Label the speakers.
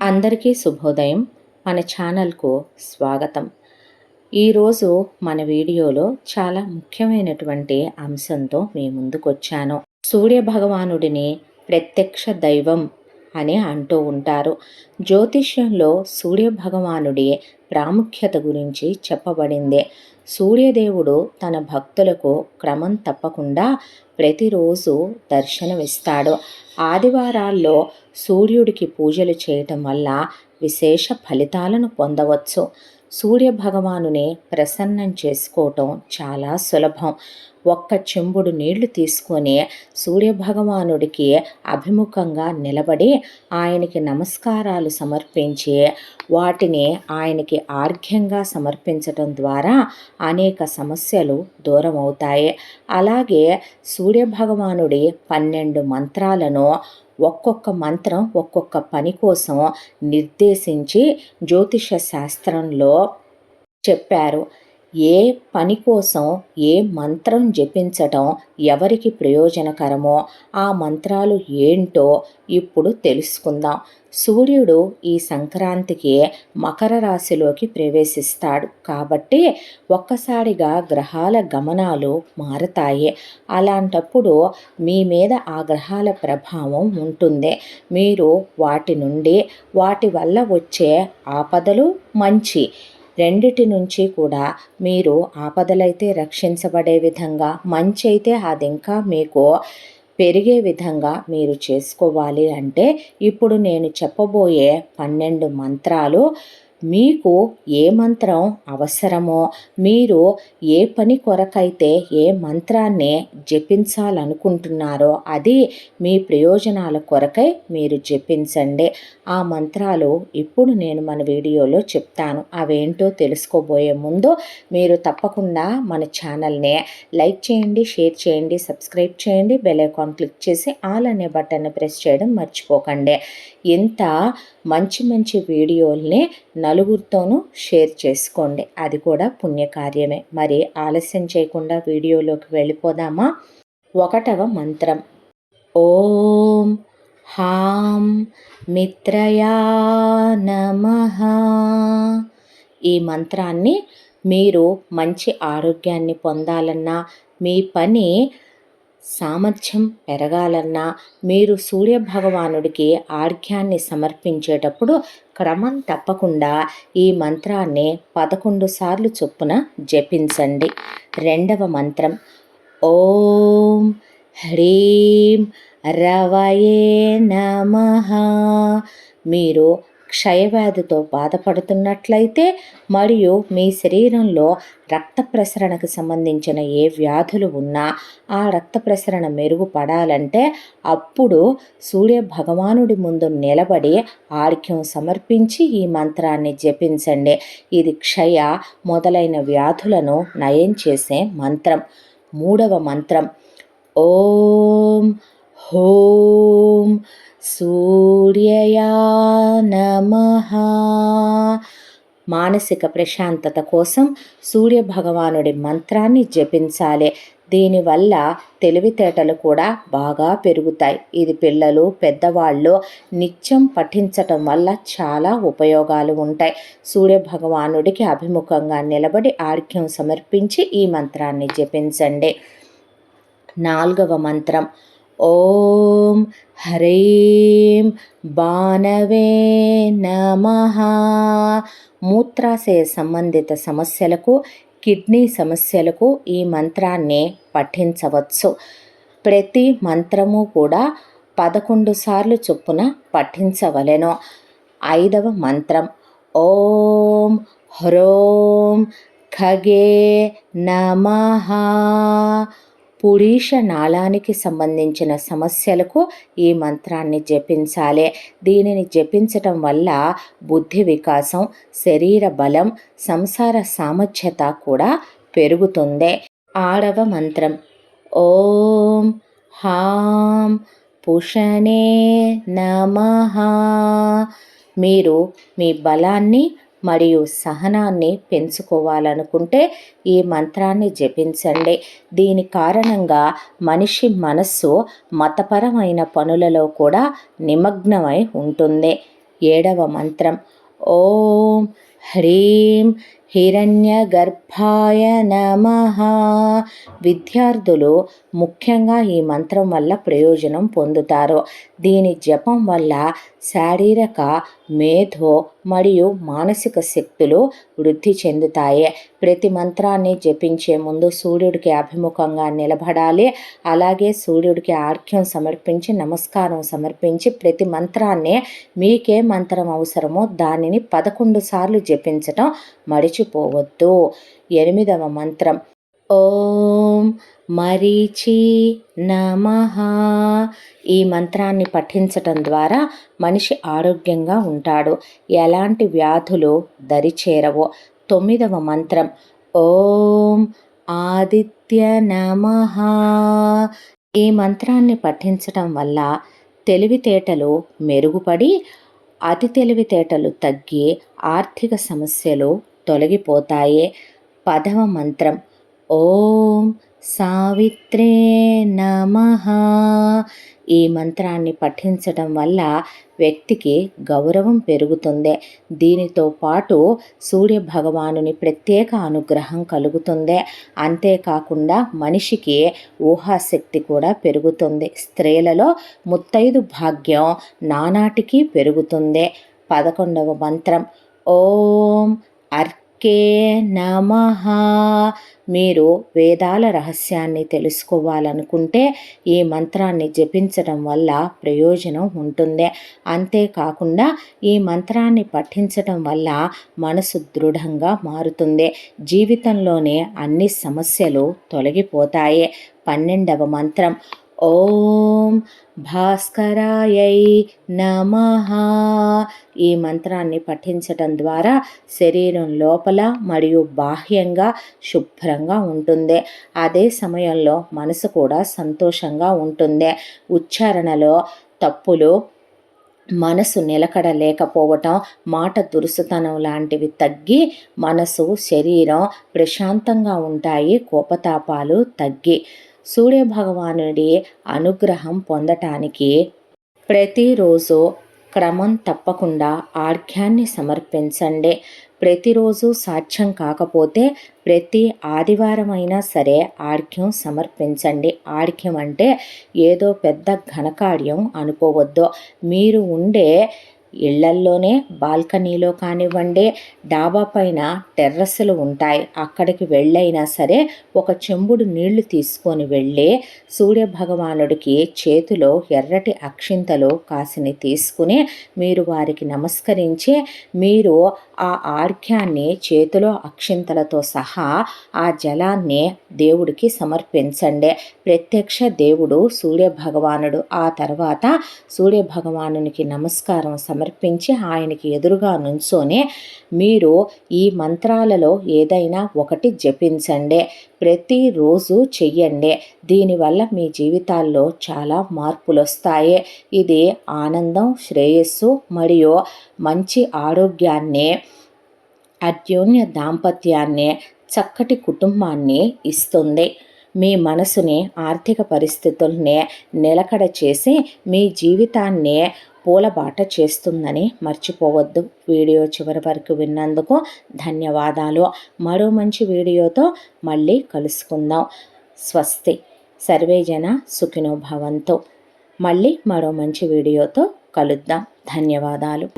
Speaker 1: అందరికీ శుభోదయం. మన ఛానల్కు స్వాగతం. ఈరోజు మన వీడియోలో చాలా ముఖ్యమైనటువంటి అంశంతో మీ ముందుకొచ్చాను. సూర్య భగవానుడిని ప్రత్యక్ష దైవం అని అంటూ ఉంటారు. జ్యోతిష్యంలో సూర్య భగవానుడి ప్రాముఖ్యత గురించి చెప్పబడింది. సూర్యదేవుడు తన భక్తులకు క్రమం తప్పకుండా ప్రతిరోజు దర్శనమిస్తాడు. ఆదివారాల్లో సూర్యుడికి పూజలు చేయటం వల్ల విశేష ఫలితాలను పొందవచ్చు. సూర్య భగవానుని ప్రసన్నం చేసుకోవటం చాలా సులభం. ఒక్క చెంబుడు నీళ్ళు తీసుకొని సూర్యభగవానుడికి అభిముఖంగా నిలబడి ఆయనకి నమస్కారాలు సమర్పించి వాటిని ఆయనకి ఆర్ఘ్యంగా సమర్పించటం ద్వారా అనేక సమస్యలు దూరం అవుతాయి అలాగే సూర్యభగవానుడి పన్నెండు మంత్రాలను ఒక్కొక్క మంత్రం ఒక్కొక్క పని కోసం నిర్దేశించి జ్యోతిష శాస్త్రంలో చెప్పారు. ఏ పని కోసం ఏ మంత్రం జపించటం ఎవరికి ప్రయోజనకరమో ఆ మంత్రాలు ఏంటో ఇప్పుడు తెలుసుకుందాం. సూర్యుడు ఈ సంక్రాంతికి మకర రాశిలోకి ప్రవేశిస్తాడు. కాబట్టి ఒక్కసారిగా గ్రహాల గమనాలు మారతాయి. అలాంటప్పుడు మీ మీద ఆ గ్రహాల ప్రభావం ఉంటుంది. మీరు వాటి నుండి వాటి వల్ల వచ్చే ఆపదలు మంచి. రెండిటి నుంచి కూడా మీరు ఆపదలైతే రక్షించబడే విధంగా మంచి అయితే అది ఇంకా మీకు పెరిగే విధంగా మీరు చేసుకోవాలి అంటే ఇప్పుడు నేను చెప్పబోయే పన్నెండు మంత్రాలు మీకు ఏ మంత్రం అవసరమో మీరు ఏ పని కొరకైతే ఏ మంత్రాన్ని జపించాలనుకుంటున్నారో అది మీ ప్రయోజనాల కొరకై మీరు జపించండి. ఆ మంత్రాలు ఇప్పుడు నేను మన వీడియోలో చెప్తాను. అవేంటో తెలుసుకోబోయే ముందు మీరు తప్పకుండా మన ఛానల్ని లైక్ చేయండి షేర్ చేయండి సబ్స్క్రైబ్ చేయండి బెల్ ఐకాన్ క్లిక్ చేసి ఆల్ అనే బటన్ని ప్రెస్ చేయడం మర్చిపోకండి. ఇంత మంచి మంచి వీడియోల్ని నలుగురితోనూ షేర్ చేసుకోండి. అది కూడా పుణ్యకార్యమే. మరి ఆలస్యం చేయకుండా వీడియోలోకి వెళ్ళిపోదామా? ఒకటవ మంత్రం. ఓం హాం మిత్రయా నమ. ఈ మంత్రాన్ని మీరు మంచి ఆరోగ్యాన్ని పొందాలన్నా మీ పని సామర్థ్యం పెరగాలన్నా మీరు సూర్యభగవానుడికి ఆర్ఘ్యాన్ని సమర్పించేటప్పుడు క్రమం తప్పకుండా ఈ మంత్రాన్ని పదకొండు సార్లు చొప్పున జపించండి. రెండవ మంత్రం ఓం హ్రీం రవయే నమ. మీరు క్షయవ్యాధితో బాధపడుతున్నట్లయితే మరియు మీ శరీరంలో రక్త ప్రసరణకు సంబంధించిన ఏ వ్యాధులు ఉన్నా ఆ రక్త ప్రసరణ మెరుగుపడాలంటే అప్పుడు సూర్య భగవానుడి ముందు నిలబడి ఆర్ఘ్యం సమర్పించి ఈ మంత్రాన్ని జపించండి. ఇది క్షయ మొదలైన వ్యాధులను నయం చేసే మంత్రం. మూడవ మంత్రం. ఓం హోం సూర్యయా నమ మానసిక ప్రశాంతత కోసం సూర్య భగవానుడి మంత్రాన్ని జపించాలి. దీనివల్ల తెలివితేటలు కూడా బాగా పెరుగుతాయి. ఇది పిల్లలు పెద్దవాళ్ళు నిత్యం పఠించటం వల్ల చాలా ఉపయోగాలు ఉంటాయి. సూర్య భగవానుడికి అభిముఖంగా నిలబడి ఆర్ఘ్యం సమర్పించి ఈ మంత్రాన్ని జపించండి. నాలుగవ మంత్రం. ఓం హ్రీం బాణవే నమ. మూత్రాశయ సంబంధిత సమస్యలకు కిడ్నీ సమస్యలకు ఈ మంత్రాన్ని పఠించవచ్చు. ప్రతి మంత్రము కూడా పదకొండు సార్లు చొప్పున పఠించవలెను. ఐదవ మంత్రం ఓం హ్రోం ఖగే నమ. పురీష నాళానికి సంబంధించిన సమస్యలకు ఈ మంత్రాన్ని జపించాలి. దీనిని జపించటం వల్ల బుద్ధి వికాసం శరీర బలం సంసార సామర్థ్యత కూడా పెరుగుతుంది. ఆడవ మంత్రం. ఓం హాం పుషణే నమ. మీరు మీ బలాన్ని మరియు సహనాన్ని పెంచుకోవాలనుకుంటే ఈ మంత్రాన్ని జపించండి. దీని కారణంగా మనిషి మనస్సు మతపరమైన పనులలో కూడా నిమగ్నమై ఉంటుంది. ఏడవ మంత్రం. ఓం హ్రీం హిరణ్యగర్భాయ నమ. విద్యార్థులు ముఖ్యంగా ఈ మంత్రం వల్ల ప్రయోజనం పొందుతారు. దీని జపం వల్ల శారీరక మేధో మరియు మానసిక శక్తులు వృద్ధి చెందుతాయి. ప్రతి మంత్రాన్ని జపించే ముందు సూర్యుడికి అభిముఖంగా నిలబడాలి. అలాగే సూర్యుడికి ఆర్ఘ్యం సమర్పించి నమస్కారం సమర్పించి ప్రతి మంత్రాన్ని మీకే మంత్రం అవసరమో దానిని పదకొండు సార్లు జపించటం మరిచిపోవద్దు. ఎనిమిదవ మంత్రం. ఓం మరీచి నమ. ఈ మంత్రాన్ని పఠించటం ద్వారా మనిషి ఆరోగ్యంగా ఉంటాడు. ఎలాంటి వ్యాధులు దరిచేరవో. తొమ్మిదవ మంత్రం. ఓం ఆదిత్య నమ. ఈ మంత్రాన్ని పఠించటం వల్ల తెలివితేటలు మెరుగుపడి అతి తెలివితేటలు తగ్గి ఆర్థిక సమస్యలు తొలగిపోతాయి. పదవ మంత్రం. ఓం సావిత్రే నమ. ఈ మంత్రాన్ని పఠించడం వల్ల వ్యక్తికి గౌరవం పెరుగుతుంది. దీనితో పాటు సూర్య భగవానుని ప్రత్యేక అనుగ్రహం కలుగుతుంది. అంతేకాకుండా మనిషికి ఊహాశక్తి కూడా పెరుగుతుంది. స్త్రీలలో ముత్తైదు భాగ్యం నానాటికి పెరుగుతుంది. పదకొండవ మంత్రం. ఓం అర్ కే నమ. మీరు వేదాల రహస్యాన్ని తెలుసుకోవాలనుకుంటే ఈ మంత్రాన్ని జపించడం వల్ల ప్రయోజనం ఉంటుంది. అంతేకాకుండా ఈ మంత్రాన్ని పఠించడం వల్ల మనసు దృఢంగా మారుతుంది. జీవితంలోనే అన్ని సమస్యలు తొలగిపోతాయి. పన్నెండవ మంత్రం ఓం భాస్కరాయై నమ. ఈ మంత్రాన్ని పఠించటం ద్వారా శరీరం లోపల మరియు బాహ్యంగా శుభ్రంగా ఉంటుంది. అదే సమయంలో మనసు కూడా సంతోషంగా ఉంటుంది. ఉచ్చారణలో తప్పులు మనసు నిలకడ లేకపోవటం మాట దురుసుతనం లాంటివి తగ్గి మనసు శరీరం ప్రశాంతంగా ఉంటాయి కోపతాపాలు తగ్గి సూర్యభగవానుడి అనుగ్రహం పొందటానికి ప్రతిరోజు క్రమం తప్పకుండా ఆర్ఘ్యాన్ని సమర్పించండి. ప్రతిరోజు సాధ్యం కాకపోతే ప్రతి ఆదివారం అయినా సరే ఆర్ఘ్యం సమర్పించండి. ఆర్ఘ్యం అంటే ఏదో పెద్ద ఘనకార్యం అనుకోవద్దు. మీరు ఉండే ఇళ్ళల్లోనే బాల్కనీలో కానివ్వండి డాబా పైన టెర్రస్లు ఉంటాయి. అక్కడికి వెళ్ళైనా సరే ఒక చెంబుడు నీళ్ళు తీసుకొని వెళ్ళి సూర్య భగవానుడికి చేతిలో ఎర్రటి అక్షింతలు కాసిని తీసుకుని మీరు వారికి నమస్కరించి మీరు ఆ ఆర్ఘ్యాన్ని చేతిలో అక్షింతలతో సహా ఆ జలాన్ని దేవుడికి సమర్పించండి. ప్రత్యక్ష దేవుడు సూర్య భగవానుడు ఆ తర్వాత సూర్య భగవానునికి నమస్కారం సమర్పించి ఆయనకి ఎదురుగా నుంచోనే మీరు ఈ మంత్రాలలో ఏదైనా ఒకటి జపించండి. ప్రతిరోజు చెయ్యండి. దీనివల్ల మీ జీవితాల్లో చాలా మార్పులు వస్తాయి ఇది ఆనందం శ్రేయస్సు మరియు మంచి ఆరోగ్యాన్ని అన్యోన్య దాంపత్యాన్ని చక్కటి కుటుంబాన్ని ఇస్తుంది. మీ మనసుని ఆర్థిక పరిస్థితుల్ని నిలకడ చేసి మీ జీవితాన్ని పూలబాట చేస్తుందని మర్చిపోవద్దు. వీడియో చివరి వరకు విన్నందుకు ధన్యవాదాలు. మరో మంచి వీడియోతో మళ్ళీ కలుసుకుందాం. స్వస్తి. సర్వేజన సుఖినోభవంతో మళ్ళీ మరో మంచి వీడియోతో కలుద్దాం. ధన్యవాదాలు.